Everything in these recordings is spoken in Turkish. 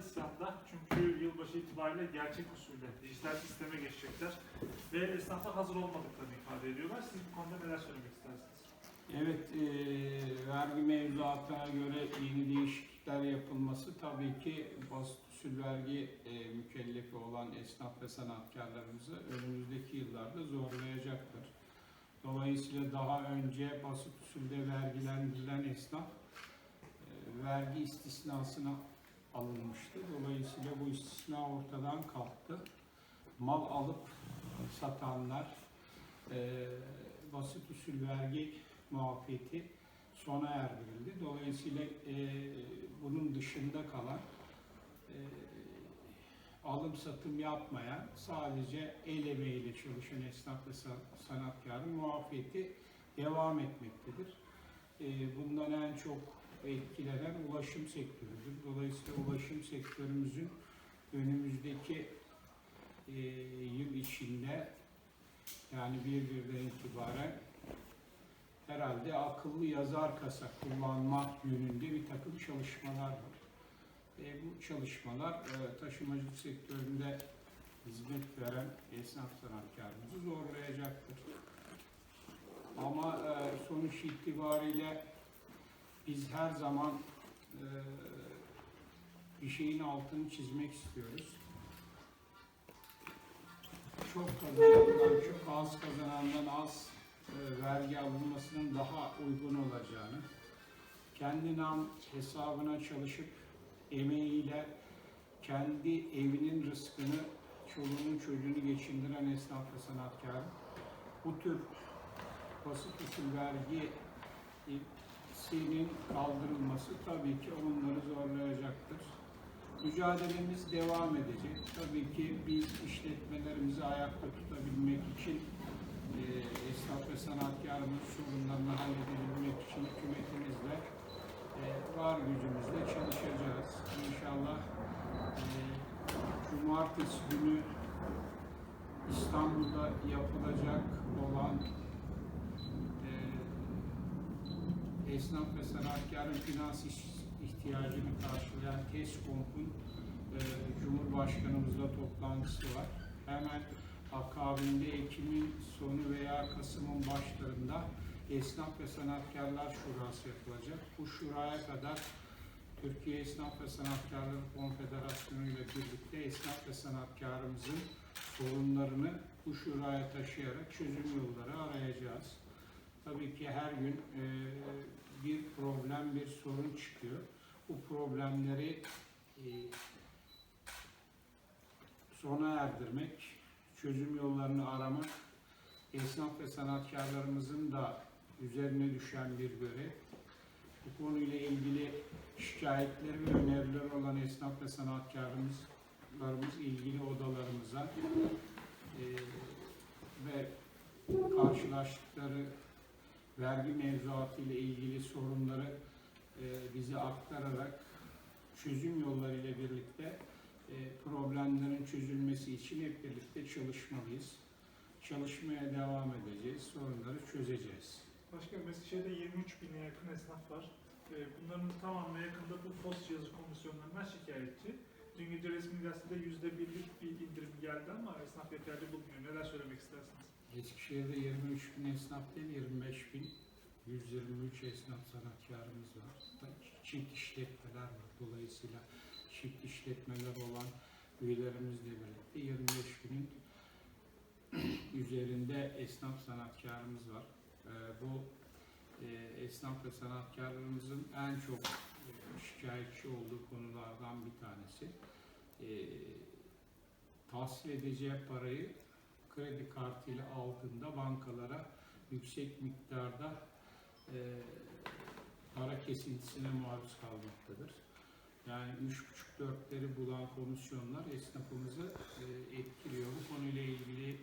isyanda. Çünkü yılbaşı itibariyle gerçek usulde dijital sisteme geçecekler. Ve esnaflar hazır olmadıklarını ifade ediyorlar. Siz bu konuda neler söylemek istersiniz? Evet, e, vergi mevzuatına göre yeni değişiklikler yapılması tabii ki basit usul vergi e, mükellefi olan esnaf ve sanatkarlarımızı önümüzdeki yıllarda zorlayacaktır. Dolayısıyla daha önce basit usulde vergilendirilen esnaf e, vergi istisnasına alınmıştı. Dolayısıyla bu istisna ortadan kalktı. Mal alıp satanlar e, basit usul vergi muafiyeti sona erdirildi. Dolayısıyla e, bunun dışında kalan e, alım satım yapmayan sadece el emeğiyle çalışan esnaf ve sa- sanatkarın muafiyeti devam etmektedir. E, bundan en çok etkilenen ulaşım sektörüdür. Dolayısıyla ulaşım sektörümüzün önümüzdeki e, yıl içinde yani bir birden itibaren herhalde akıllı yazar kasa kullanmak yönünde bir takım çalışmalar var. E, bu çalışmalar e, taşımacılık sektöründe hizmet veren esnaf sanatkarımızı zorlayacaktır. Ama e, sonuç itibariyle biz her zaman e, bir şeyin altını çizmek istiyoruz. Çok kazanandan çok az kazanandan az e, vergi alınmasının daha uygun olacağını, kendi nam hesabına çalışıp emeğiyle kendi evinin rızkını, çoluğunun çocuğunu geçindiren esnaf ve sanatkar bu tür basit usul vergi senin kaldırılması tabii ki onları zorlayacaktır. Mücadelemiz devam edecek. Tabii ki biz işletmelerimizi ayakta tutabilmek için e, esnaf ve sanatkarımız sorunlarını halledebilmek için hükümetimizle e, var gücümüzle çalışacağız. İnşallah e, cumartesi günü İstanbul'da yapılacak olan e, esnaf ve sanatkarın finans ihtiyacını karşılayan TESKOMP'un e, Cumhurbaşkanımızla toplantısı var. Hemen akabinde Ekim'in sonu veya Kasım'ın başlarında Esnaf ve Sanatkarlar Şurası yapılacak. Bu şuraya kadar Türkiye Esnaf ve Sanatkarları Konfederasyonu ile birlikte esnaf ve sanatkarımızın sorunlarını bu şuraya taşıyarak çözüm yolları arayacağız. Tabii ki her gün e, bir problem, bir sorun çıkıyor. Bu problemleri e, sona erdirmek, çözüm yollarını aramak, esnaf ve sanatkarlarımızın da üzerine düşen bir görev. Bu konuyla ilgili şikayetleri ve önerileri olan esnaf ve sanatkarlarımız ilgili odalarımıza e, ve karşılaştıkları vergi mevzuatı ile ilgili sorunları e, bize aktararak çözüm yolları ile birlikte e, problemlerin çözülmesi için hep birlikte çalışmalıyız. Çalışmaya devam edeceğiz, sorunları çözeceğiz. Başkanım Eskişehir'de 23 bine yakın esnaf var. Ee, Bunların tamamına yakında bu FOS cihazı komisyonlarından şikayetçi. Dün gece resmi gazetede %1'lik bir indirim geldi ama esnaf yeterli bulmuyor. Neler söylemek istersiniz? Eskişehir'de 23 bin esnaf değil, 25 bin 123 esnaf sanatkarımız var. Çift işletmeler var. Dolayısıyla çift işletmeler olan üyelerimizle birlikte 25 binin üzerinde esnaf sanatkarımız var. Ee, bu e, esnaf ve sanatkarlarımızın en çok e, şikayetçi olduğu konulardan bir tanesi. E, tahsil edeceği parayı kredi kartıyla aldığında bankalara yüksek miktarda e, para kesintisine maruz kalmaktadır. Yani üç buçuk dörtleri bulan komisyonlar esnafımızı e, etkiliyor. Bu konuyla ilgili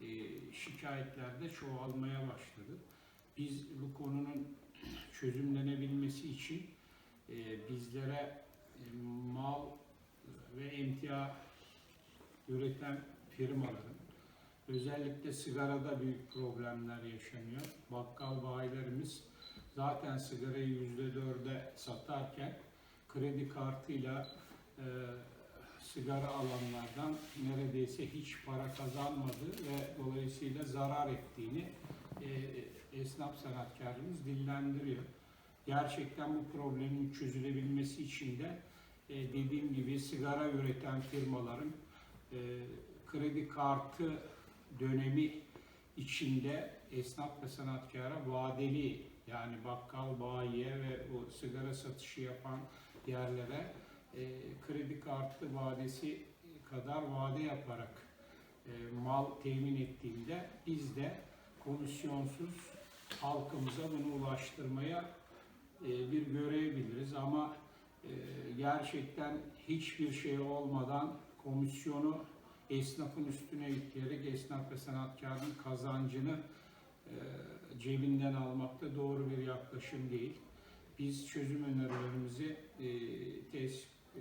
e, şikayetler de çoğalmaya başladı. Biz bu konunun çözümlenebilmesi için e, bizlere e, mal ve emtia üreten firmaların özellikle sigarada büyük problemler yaşanıyor. Bakkal bayilerimiz zaten sigarayı yüzde dörde satarken kredi kartıyla e, sigara alanlardan neredeyse hiç para kazanmadı ve dolayısıyla zarar ettiğini e, esnaf sanatkarımız dillendiriyor. Gerçekten bu problemin çözülebilmesi için de e, dediğim gibi sigara üreten firmaların e, kredi kartı dönemi içinde esnaf ve sanatkara vadeli yani bakkal, bayiye ve o sigara satışı yapan yerlere e, kredi kartı vadesi kadar vade yaparak e, mal temin ettiğinde biz de komisyonsuz halkımıza bunu ulaştırmaya e, bir görev biliriz ama e, gerçekten hiçbir şey olmadan komisyonu esnafın üstüne yükleyerek esnaf ve sanatkarın kazancını e, cebinden almak da doğru bir yaklaşım değil. Biz çözüm önerilerimizi e, TES e,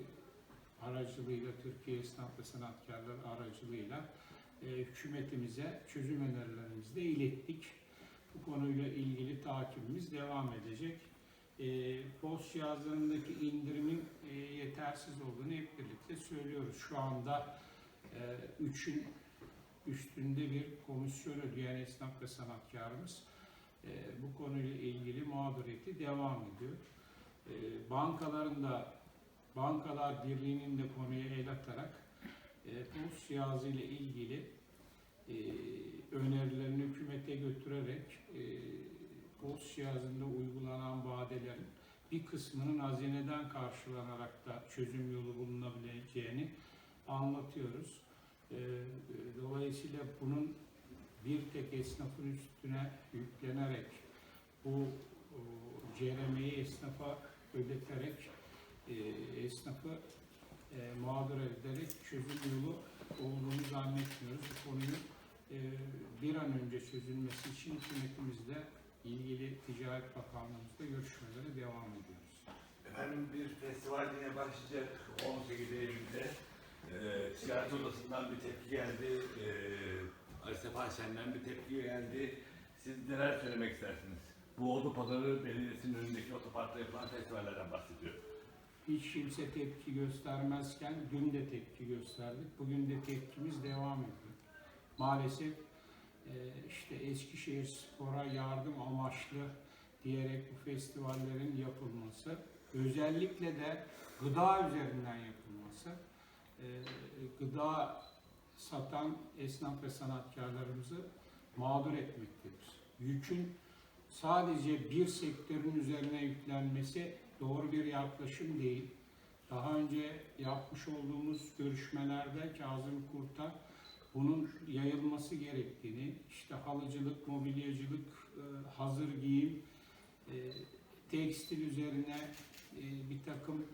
aracılığıyla, Türkiye Esnaf ve Sanatkarlar aracılığıyla e, hükümetimize çözüm önerilerimizi de ilettik. Bu konuyla ilgili takibimiz devam edecek. E, POS cihazlarındaki indirimin e, yetersiz olduğunu hep birlikte söylüyoruz. Şu anda üçün üstünde bir komisyon ödeyen esnaf ve sanatkarımız e, bu konuyla ilgili mağduriyeti devam ediyor. E, bankaların da Bankalar Birliği'nin de konuya el atarak POS cihazı ile ilgili önerilerini hükümete götürerek POS cihazında uygulanan vadelerin bir kısmının hazineden karşılanarak da çözüm yolu bulunabileceğini anlatıyoruz. E, dolayısıyla bunun bir tek esnafın üstüne yüklenerek bu o, ceremeyi esnafa ödeterek e, esnafı e, mağdur ederek çözüm yolu olduğunu zannetmiyoruz. Bu konuyu e, bir an önce çözülmesi için hükümetimizle ilgili Ticaret Bakanlığımızla görüşmelere devam ediyoruz. Efendim bir festival yine başlayacak 18 Eylül'de. Ee, ticaret odasından bir tepki geldi. Ee, Ali Sefa Şen'den bir tepki geldi. Siz neler söylemek istersiniz? Bu Ordu Pazarı Belediyesi'nin önündeki otoparkta yapılan festivallerden bahsediyor. Hiç kimse tepki göstermezken dün de tepki gösterdik. Bugün de tepkimiz devam ediyor. Maalesef e, işte Eskişehir Spor'a yardım amaçlı diyerek bu festivallerin yapılması, özellikle de gıda üzerinden yapılması, e, gıda satan esnaf ve sanatkarlarımızı mağdur etmektedir. Yükün sadece bir sektörün üzerine yüklenmesi doğru bir yaklaşım değil. Daha önce yapmış olduğumuz görüşmelerde Kazım Kurt'a bunun yayılması gerektiğini, işte halıcılık, mobilyacılık, e, hazır giyim, e, tekstil üzerine e, bir takım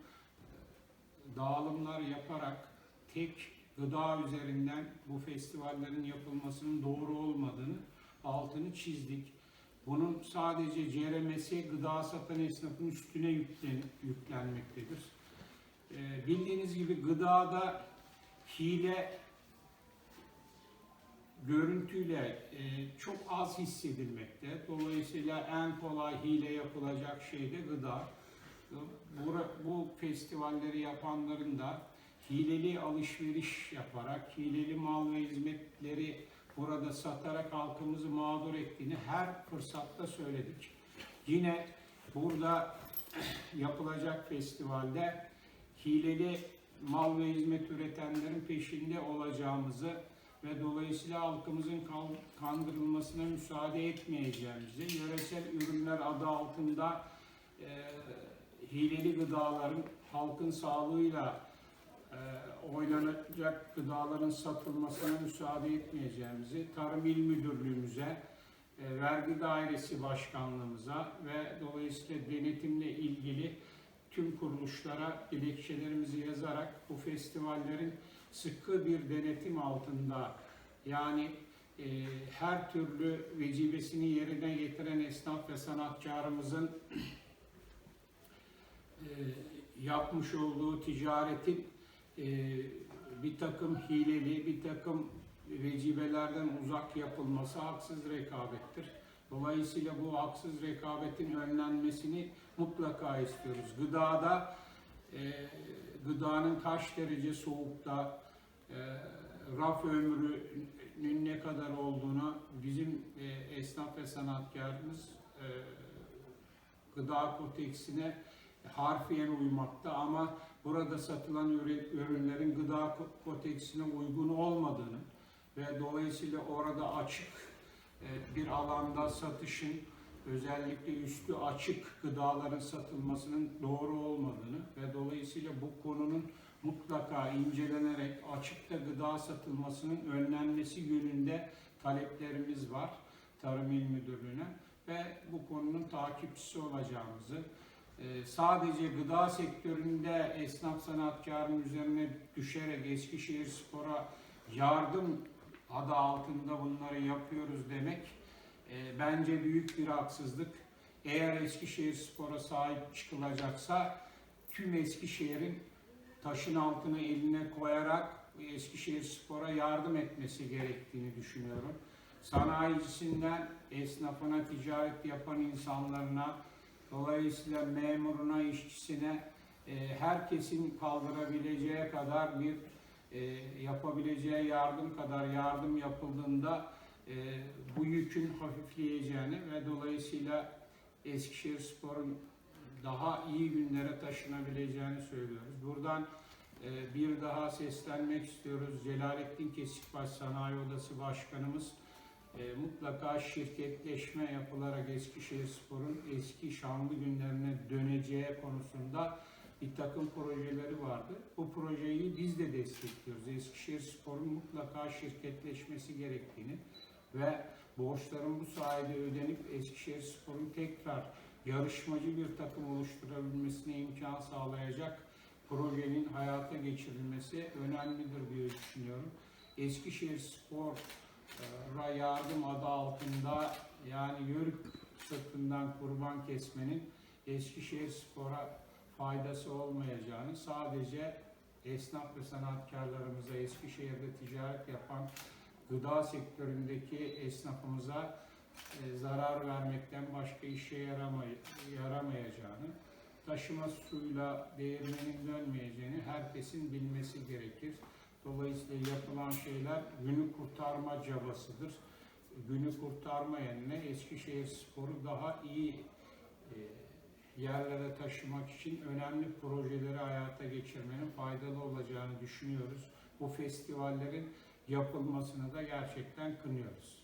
dağılımlar yaparak tek gıda üzerinden bu festivallerin yapılmasının doğru olmadığını altını çizdik. Bunun sadece ceremesi gıda satan esnafın üstüne yüklen, yüklenmektedir. Ee, bildiğiniz gibi gıdada hile görüntüyle e, çok az hissedilmekte. Dolayısıyla en kolay hile yapılacak şey de gıda. Bu, bu festivalleri yapanların da hileli alışveriş yaparak, hileli mal ve hizmetleri burada satarak halkımızı mağdur ettiğini her fırsatta söyledik. Yine burada yapılacak festivalde hileli mal ve hizmet üretenlerin peşinde olacağımızı ve dolayısıyla halkımızın kan- kandırılmasına müsaade etmeyeceğimizi, yöresel ürünler adı altında e, hileli gıdaların halkın sağlığıyla oynanacak gıdaların satılmasına müsaade etmeyeceğimizi Tarım İl Müdürlüğümüze, e, Vergi Dairesi Başkanlığımıza ve dolayısıyla denetimle ilgili tüm kuruluşlara dilekçelerimizi yazarak bu festivallerin sıkı bir denetim altında yani e, her türlü vecibesini yerine getiren esnaf ve sanatkarımızın e, yapmış olduğu ticaretin e, bir takım hileli, bir takım vecibelerden uzak yapılması haksız rekabettir. Dolayısıyla bu haksız rekabetin önlenmesini mutlaka istiyoruz. Gıdada e, gıdanın kaç derece soğukta, e, raf ömrünün ne kadar olduğunu bizim e, esnaf ve sanatkarımız e, gıda kodeksine harfiyen uymakta ama burada satılan ürünlerin gıda ko- kodeksine uygun olmadığını ve dolayısıyla orada açık e, bir alanda satışın özellikle üstü açık gıdaların satılmasının doğru olmadığını ve dolayısıyla bu konunun mutlaka incelenerek açıkta gıda satılmasının önlenmesi yönünde taleplerimiz var Tarım İl Müdürlüğü'ne ve bu konunun takipçisi olacağımızı, sadece gıda sektöründe esnaf sanatkarın üzerine düşerek Eskişehir Spor'a yardım adı altında bunları yapıyoruz demek e, bence büyük bir haksızlık. Eğer Eskişehir Spor'a sahip çıkılacaksa tüm Eskişehir'in taşın altına eline koyarak Eskişehir Spor'a yardım etmesi gerektiğini düşünüyorum. Sanayicisinden esnafına, ticaret yapan insanlarına, dolayısıyla memuruna, işçisine e, herkesin kaldırabileceği kadar bir e, yapabileceği yardım kadar yardım yapıldığında e, bu yükün hafifleyeceğini ve dolayısıyla Eskişehir Spor'un daha iyi günlere taşınabileceğini söylüyoruz. Buradan bir daha seslenmek istiyoruz. Celalettin Kesikbaş Sanayi Odası Başkanımız e, mutlaka şirketleşme yapılarak Eskişehir Spor'un eski şanlı günlerine döneceği konusunda bir takım projeleri vardı. Bu projeyi biz de destekliyoruz. Eskişehir Spor'un mutlaka şirketleşmesi gerektiğini ve borçların bu sayede ödenip Eskişehir Spor'un tekrar yarışmacı bir takım oluşturabilmesine imkan sağlayacak projenin hayata geçirilmesi önemlidir diye düşünüyorum. Eskişehir Spor'a yardım adı altında yani yörük sırtından kurban kesmenin Eskişehir Spor'a faydası olmayacağını sadece esnaf ve sanatkarlarımıza Eskişehir'de ticaret yapan gıda sektöründeki esnafımıza e, zarar vermekten başka işe yaramay yaramayacağını, taşıma suyla değirmenin dönmeyeceğini herkesin bilmesi gerekir. Dolayısıyla yapılan şeyler günü kurtarma cabasıdır. Günü kurtarma yerine Eskişehir Spor'u daha iyi e, yerlere taşımak için önemli projeleri hayata geçirmenin faydalı olacağını düşünüyoruz. Bu festivallerin yapılmasını da gerçekten kınıyoruz.